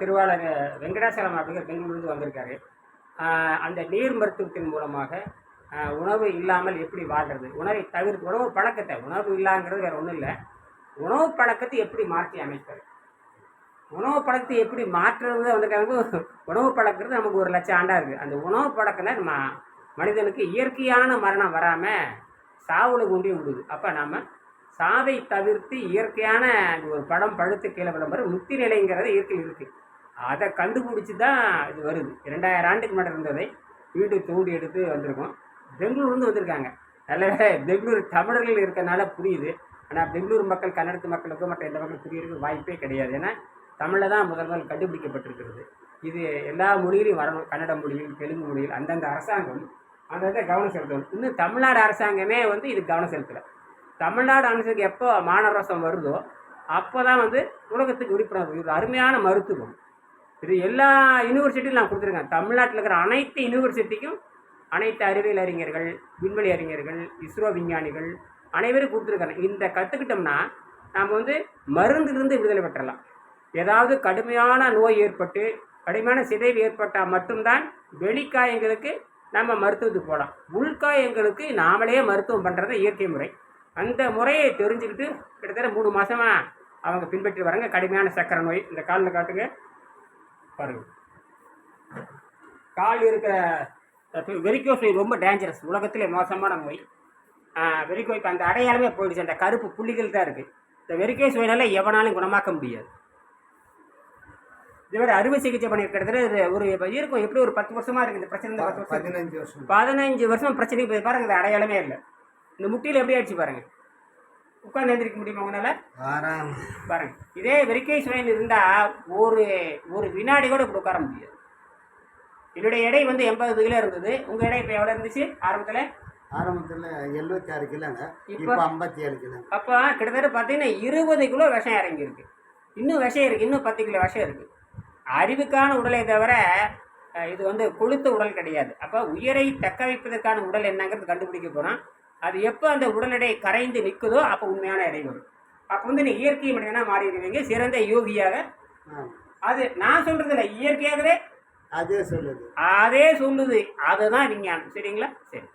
திருவாளர் வெங்கடாசலம் அப்படிங்கிற பெங்களூருக்கு வந்திருக்காரு. அந்த நீர் மருத்துவத்தின் மூலமாக உணவு இல்லாமல் எப்படி வாழ்றது? உணவை தவிர்த்து உணவு பழக்கத்தை உணவு இல்லாங்கிறது வேற ஒன்றும் இல்லை. உணவு பழக்கத்தை எப்படி மாற்றி அமைப்பது? உணவு பழக்கத்தை எப்படி மாற்றுறது வந்துருக்காங்க. உணவு பழக்கிறது நமக்கு ஒரு லட்சம் ஆண்டாக இருக்குது அந்த உணவு பழக்கம்னா நம்ம மனிதனுக்கு இயற்கையான மரணம் வராமல் சாவுல கொண்டு விடுது. அப்போ நாம் சாதை தவிர்த்து இயற்கையான ஒரு படம் பழுத்து கீழே விளம்பரம் முக்தி நிலைங்கிறது இயற்கையில் இருக்குது அதை கண்டுபிடிச்சி தான் இது வருது. இரண்டாயிரம் ஆண்டுக்கு முன்னாடி இருந்ததை வீடு தோண்டி எடுத்து வந்திருக்கோம். பெங்களூர்லேருந்து வந்திருக்காங்க. நல்ல பெங்களூர் தமிழர்கள் இருக்கனால புரியுது. ஆனால் பெங்களூர் மக்கள் கன்னடத்து மக்களுக்கும் மற்ற எந்த மக்களும் புரியறதுக்கு வாய்ப்பே கிடையாது. ஏன்னா தமிழில் தான் முதல் முதல் கண்டுபிடிக்கப்பட்டிருக்கிறது. இது எல்லா மொழியிலையும் வரணும். கன்னட மொழியில் தெலுங்கு மொழியில் அந்தந்த அரசாங்கம் அந்தந்த கவனம் செலுத்தணும். இன்னும் தமிழ்நாடு அரசாங்கமே வந்து இது கவனம் செலுத்தலை. தமிழ்நாடு அரசுக்கு எப்போ மாநரசம் வருதோ அப்போ தான் வந்து உலகத்துக்கு விழிப்புணர்வு. இது அருமையான மருத்துவம். இது எல்லா யூனிவர்சிட்டியும் நான் கொடுத்துருக்கேன். தமிழ்நாட்டில் இருக்கிற அனைத்து யூனிவர்சிட்டிக்கும் அனைத்து அறிவியல் அறிஞர்கள் விண்வெளி அறிஞர்கள் இஸ்ரோ விஞ்ஞானிகள் அனைவரும் கொடுத்துருக்காங்க. இந்த கற்றுக்கிட்டோம்னா நாம் வந்து மருந்திலிருந்து விடுதலை பெற்றலாம். ஏதாவது கடுமையான நோய் ஏற்பட்டு கடுமையான சிதைவு ஏற்பட்டால் மட்டும்தான் வெளிக்காயங்களுக்கு நம்ம மருத்துவத்துக்கு போகலாம். உள்காயங்களுக்கு நாமளே மருத்துவம் பண்ணுறது இயற்கை முறை. அந்த முறையை தெரிஞ்சுக்கிட்டு கிட்டத்தட்ட மூணு மாசமா அவங்க பின்பற்றி வராங்க கடுமையான சக்கரை நோய். இந்த காலில் காட்டுங்க. பாருங்க. கால் இருக்கிற வெரிக்கோஸ் நோய் ரொம்ப டேஞ்சரஸ் உலகத்திலே மோசமான நோய். வெரிக்கோ இப்போ அந்த அடையாளமே போயிடுச்சு. அந்த கருப்பு புள்ளிகள் தான் இருக்குது இந்த வெரிக்கோஸ் நோயினால எவனாலும் குணமாக்க முடியாது. இதுவரை அறுவை சிகிச்சை பண்ணியிருக்கிறது ஒரு இருக்கும். எப்படி ஒரு பத்து வருஷமா இருக்குது இந்த பிரச்சனை? பதினஞ்சு வருஷம். பதினஞ்சு வருஷம் பிரச்சனைக்கு போய் பாருங்க இந்த அடையாளமே இல்லை. இந்த முட்டியில் எப்படி ஆயிடுச்சு பாருங்க? உட்கார்ந்து எந்திரிக்க முடியுமா உங்களால? பாருங்க. இதே வெறிக்கை சுவையில் இருந்தால் ஒரு ஒரு வினாடி கூட இப்படி உட்கார முடியாது. என்னுடைய எடை வந்து எண்பது கிலோ இருந்தது. உங்கள் எடை இப்போ எவ்வளோ இருந்துச்சு? ஆரம்பத்தில்? ஆரம்பத்தில் எழுபத்தி ஆறு கிலோங்க. இப்ப- ஐம்பத்தி ஏழு கிலோ அப்போ கிட்டத்தட்ட பார்த்தீங்கன்னா இருபது கிலோ விஷம் இறங்கியிருக்கு இன்னும் விஷம் இருக்குது இன்னும் பத்து கிலோ விஷம் இருக்குது அறிவுக்கான உடலை தவிர இது வந்து கொழுத்த உடல் கிடையாது. அப்போ உயரை தக்க வைப்பதற்கான உடல் என்னங்கிறது கண்டுபிடிக்க போகிறோம் அது எப்போ அந்த உடல் எடை கரைந்து நிற்குதோ அப்போ உண்மையான எடை வரும். அப்போ வந்து நீ இயற்கை மனிதனாக மாறிடுவீங்க சிறந்த யோகியாக அது நான் சொல்றது இல்லை இயற்கையாகவே அதே சொல்லுது. அதே சொல்லுது. அதுதான் விஞ்ஞானம் சரிங்களா? சரி.